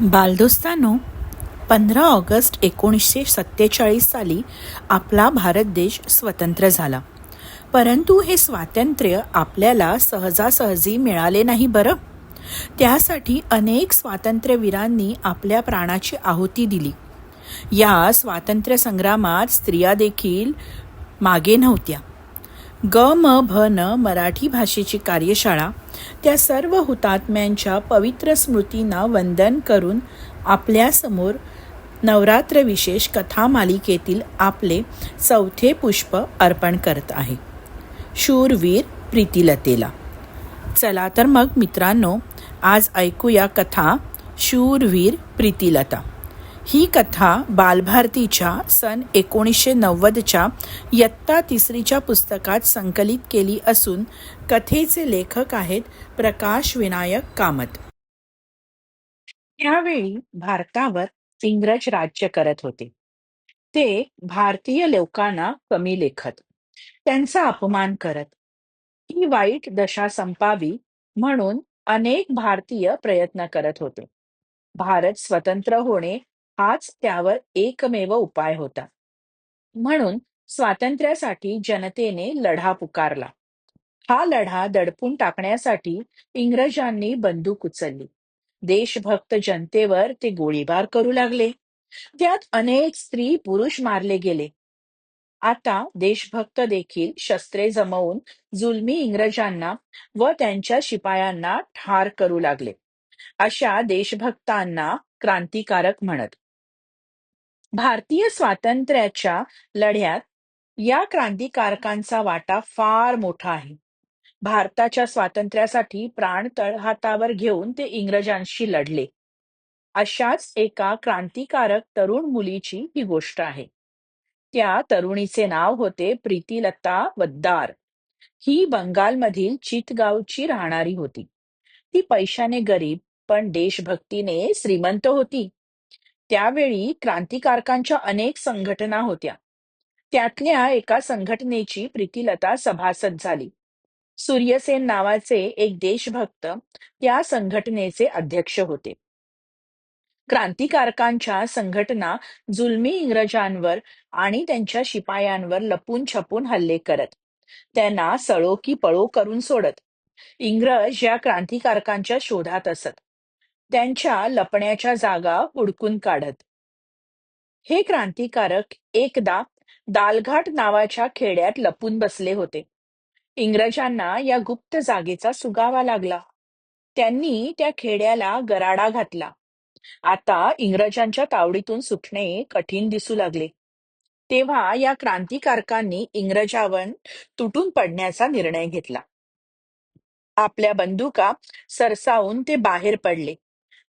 बालदोस्तानो पंधरा ऑगस्ट एकोणीसशे सत्तेचाळीस साली आपला भारत देश स्वतंत्र झाला. परंतु हे स्वातंत्र्य आपल्याला सहजासहजी मिळाले नाही बरं? त्यासाठी अनेक स्वातंत्र्यवीरांनी आपल्या प्राणाची आहुती दिली. या स्वातंत्र्य संग्रामात स्त्रिया देखील मागे नव्हत्या. ग म भ न मराठी भाषेची कार्यशाळा. त्या सर्व हुतात्म्यांच्या पवित्र स्मृतींना वंदन करून आपल्यासमोर नवरात्र विशेष कथा मालिकेतील आपले चौथे पुष्प अर्पण करत आहे. शूरवीर प्रीतिलतेला. चला तर मग मित्रांनो आज ऐकूया कथा शूरवीर प्रीतिलता. ही कथा बालभारतीच्या सन एकोणीसशे नव्वदच्या यत्ता तिसरीच्या पुस्तकात संकलित केली असून कथेचे लेखक आहेत प्रकाश विनायक कामत. त्यावेळी भारतावर इंग्रज राज्य करत होते. ते भारतीय लोकांना कमी लेखत. त्यांचा अपमान करत. ही वाईट दशा संपावी म्हणून अनेक भारतीय प्रयत्न करत होते. भारत स्वतंत्र होणे हाच त्यावर एकमेव उपाय होता. म्हणून स्वातंत्र्यासाठी जनतेने लढा पुकारला. हा लढा दडपून टाकण्यासाठी इंग्रजांनी बंदूक उचलली. देशभक्त जनतेवर ते गोळीबार करू लागले. त्यात अनेक स्त्री पुरुष मारले गेले. आता देशभक्त देखील शस्त्रे जमवून जुलमी इंग्रजांना व त्यांच्या शिपायांना ठार करू लागले. अशा देशभक्तांना क्रांतिकारक म्हणत भारतीय स्वातंत्र्याच्या लढ्यात या क्रांतिकारकांचा वाटा फार मोठा आहे. भारताच्या स्वातंत्र्यासाठी प्राण तळहातावर घेऊन ते इंग्रजांशी लढले. अशाच एका क्रांतिकारक तरुण मुलीची ही गोष्ट आहे. त्या तरुणीचे नाव होते प्रीतिलता वद्दार. ही बंगालमधील चितगावची राहणारी होती. ती पैशाने गरीब पण देशभक्तीने श्रीमंत होती. त्यावेळी क्रांतिकारकांच्या अनेक संघटना होत्या. त्यातल्या एका संघटनेची प्रीतिलता सभासद झाली. सूर्यसेन नावाचे एक देशभक्त त्या संघटनेचे अध्यक्ष होते. क्रांतिकारकांच्या संघटना जुलमी इंग्रजांवर आणि त्यांच्या शिपायांवर लपून छपून हल्ले करत. त्यांना सळो की पळो करून सोडत. इंग्रज या क्रांतिकारकांच्या शोधात असत. त्यांच्या लपण्याच्या जागा हुडकून काढत. हे क्रांतिकारक एकदा दालघाट नावाच्या खेड्यात लपून बसले होते. इंग्रजांना या गुप्त जागेचा सुगावा लागला. त्यांनी त्या खेड्याला गराडा घातला. आता इंग्रजांच्या तावडीतून सुटणे कठीण दिसू लागले. तेव्हा या क्रांतिकारकांनी इंग्रजावर तुटून पडण्याचा निर्णय घेतला. आपल्या बंदुका सरसावून ते बाहेर पडले.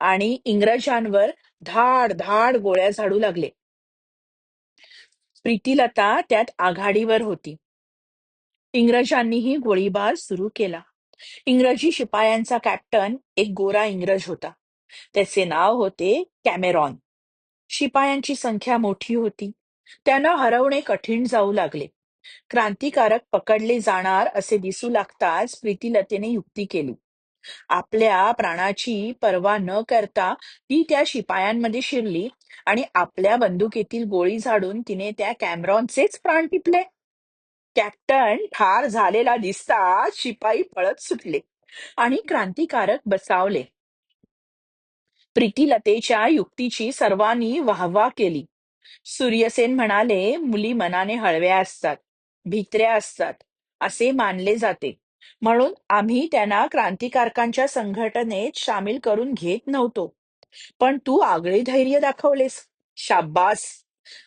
आणि इंग्रजांवर धाड धाड गोळ्या झाडू लागले. प्रीतिलता त्यात आघाडीवर होती. इंग्रजांनीही गोळीबार सुरू केला. इंग्रजी शिपायांचा कॅप्टन एक गोरा इंग्रज होता. त्याचे नाव होते कॅमेरॉन. शिपायांची संख्या मोठी होती. त्यांना हरवणे कठीण जाऊ लागले. क्रांतिकारक पकडले जाणार असे दिसू लागताच प्रीतिलतेने युक्ती केली. आपल्या प्राणाची पर्वा न करता ती त्या शिपायांमध्ये शिरली आणि आपल्या बंदुकीतील गोळी झाडून तिने त्या कॅमरॉनचेच प्राण टिपले. कॅप्टन ठार झालेला दिसता शिपाई पळत सुटले आणि क्रांतिकारक बचावले प्रीतिलतेच्या युक्तीची सर्वांनी वाहवा केली. सूर्यसेन म्हणाले मुली मनाने हळव्या असतात भित्र्या असतात असे मानले जाते. म्हणून आम्ही त्यांना क्रांतिकारकांच्या संघटनेत सामील करून घेत नव्हतो. पण तू आगळे धैर्य दाखवलेस. शाब्बास!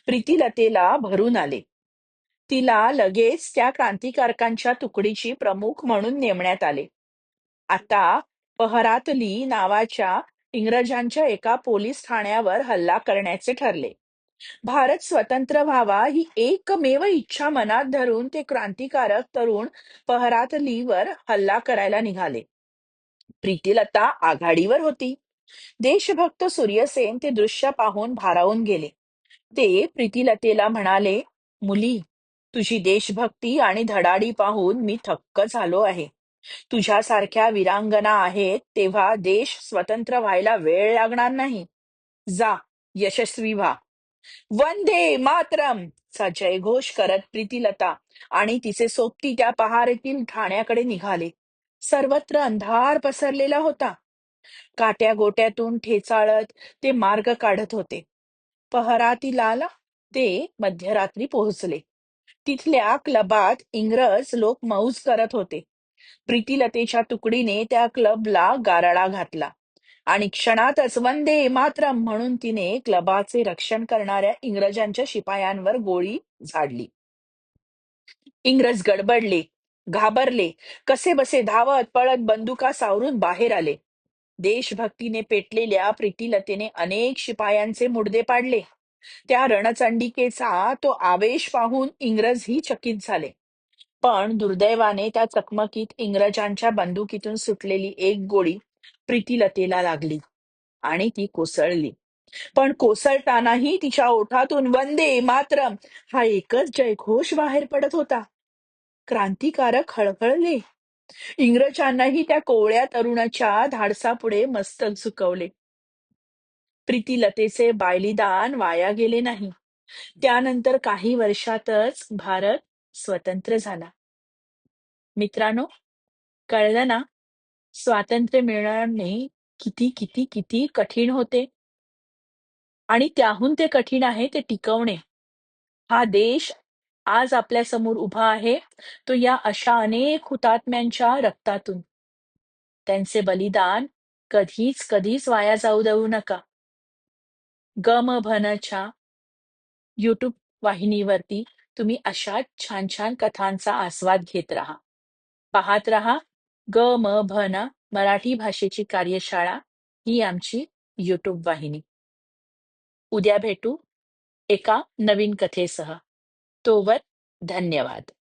प्रीतिलतेला भरून आले. तिला लगेच त्या क्रांतिकारकांच्या तुकडीची प्रमुख म्हणून नेमण्यात आले. आता पहरातली नावाच्या इंग्रजांच्या एका पोलीस ठाण्यावर हल्ला करण्याचे ठरले. भारत स्वतंत्र व्हावा ही एकमेव इच्छा मनात धरून ते क्रांतिकारक तरुण पहरातलीवर हल्ला करायला निघाले. प्रीतिलता आघाडीवर होती. देशभक्त सूर्यसेन ते दृश्य पाहून भारावून गेले. ते प्रीतिलतेला म्हणाले मुली तुझी देशभक्ती आणि धडाडी पाहून मी थक्क झालो आहे. तुझ्यासारख्या वीरांगना आहेत तेव्हा देश स्वतंत्र व्हायला वेळ लागणार नाही. जा यशस्वी व्हा. वंदे मातरम चा जयघोष करत प्रीतीलता आणि तिचे सोबती त्या पहारेतील ठाण्याकडे निघाले. सर्वत्र अंधार पसरलेला होता. काट्या गोट्यातून ठेचाळत ते मार्ग काढत होते. पहरातील आला ते मध्यरात्री पोहोचले. तिथल्या क्लबात इंग्रज लोक मौज करत होते. प्रीतीलतेच्या तुकडीने त्या क्लबला गारळा घातला. आणि क्षणातच वंदे मातरम म्हणून तिने क्लबाचे रक्षण करणाऱ्या इंग्रजांच्या शिपायांवर गोळी झाडली. इंग्रज गडबडले घाबरले कसे बसे धावत पळत बंदुका सावरून बाहेर आले. देशभक्तीने पेटलेल्या प्रीतीलतेने अनेक शिपायांचे मुडदे पाडले. त्या रणचंडिकेचा तो आवेश पाहून इंग्रजही चकित झाले. पण दुर्दैवाने त्या चकमकीत इंग्रजांच्या बंदुकीतून सुटलेली एक गोळी प्रीतीलतेला लागली आणि ती कोसळली. पण कोसळतानाही तिच्या ओठातून वंदे मातरम हा एकच जयघोष बाहेर पडत होता. क्रांतिकारक हळहळले. इंग्रजांनाही त्या कोवळ्या तरुणाच्या धाडसापुढे मस्तक झुकवले. प्रीतीलतेचे बायलीदान वाया गेले नाही. त्यानंतर काही वर्षातच भारत स्वतंत्र झाला. मित्रांनो कळलं ना? स्वातंत्र्य मिळवणे किती किती किती कठीण होते. आणि त्याहून ते कठीण आहे ते टिकवणे. हा देश आज आपल्यासमोर उभा आहे. तो या अशा अनेक हुतात्म्यांच्या रक्तातून. त्यांचे बलिदान कधीच कधीच वाया जाऊ देऊ नका. गमभनच्या यूट्यूब युट्यूब वाहिनीवरती तुम्ही अशा छान छान कथांचा आस्वाद घेत राहा. पाहत राहा ग म भ ना मराठी भाषेची कार्यशाळा ही आमची यूट्यूब वाहिनी. उद्या भेटू एका नवीन कथेसह. तोवर धन्यवाद.